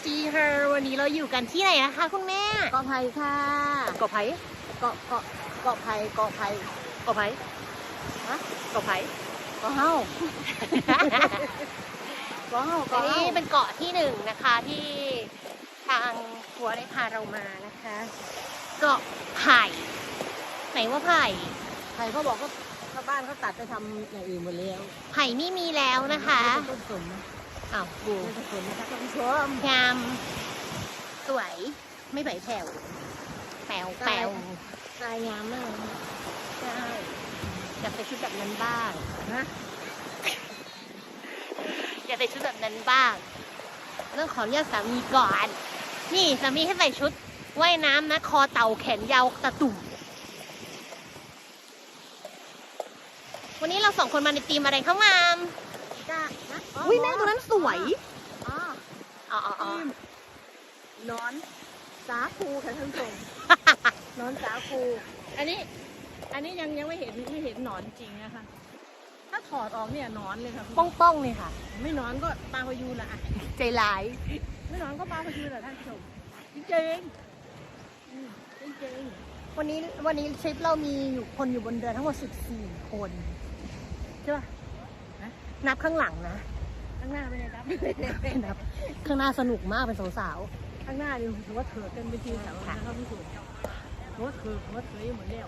see her วันนี้เราอยู่กันที่ไหนนะคะคุณแม่เกาะไผ่ค่ะเกาะไผ่เกาะเกาะเกาะไผ่เกาะไผ่เกาะไผ่ฮะเกาะไผ่เกาะเฮาเกาะเฮาอัเกาะนเฮานี้เป็นเกาะที่หนึ่งนะคะที่ทางทัวร์ได้พาเรามานะคะ เกาะไผ่ไหนว่าไผ่ไผ่เขาบอกว่าชาวบ้านเขาตัดไปทำอย่างอื่นหมดแล้วไผ่ไม่มีแล้วนะคะไม่ใช่ต้นสนนะ อ้าวดูไม่ใช่ต้นสนนะคะท่านผู้ชมงามสวยไม่ไหวแผ่วแปวแปวทรายงามมากนะใช่อยากใส่ชุดแบบนั้นบ้างนะอยากใส่ชุดแบบนั้นบ้างต้องขออนุญาตสามีก่อน นี่สามีให้ใส่ชุดว่ายน้ำนะ คอเต่าแขนยาวตะตุ่มวันนี้เราสองคนมาในทีมอะไรเข้ามาม จ้านะอุ้ยแม่ตัวนั้นสวยอ๋ออ๋ออ๋ออ๋อทีมหนอนสาคูค่ะท่านผู้ชมหนอนสาคู อันนี้ อันนี้ยังยังไม่เห็นไม่เห็นหนอนจริงนะคะ ถ้าถอดออกเนี่ยหนอนเลยค่ะคุณป้องป้องๆเลยค่ะ ไม่หนอนก็ปลาพยูนละอะใจร้าย ไม่หนอนก็ปลาพยูนละท่านผู้ชมจริงๆอืมจริงวันนี้วันนี้ทริปเรามีอยู่คนอยู่บนเรือทั้งหมด14คนใช่ป่ะ นับข้างหลังนะๆข้างหน้าไม่ได้รับนับ ข้างหน้าสนุกมากเป็นสาวข้างหน้านี่ถือว่าเถิดเต็มไปทีแถวนะครับพี่สุถือว่าเถิดถือว่าเถยหมดแล้ว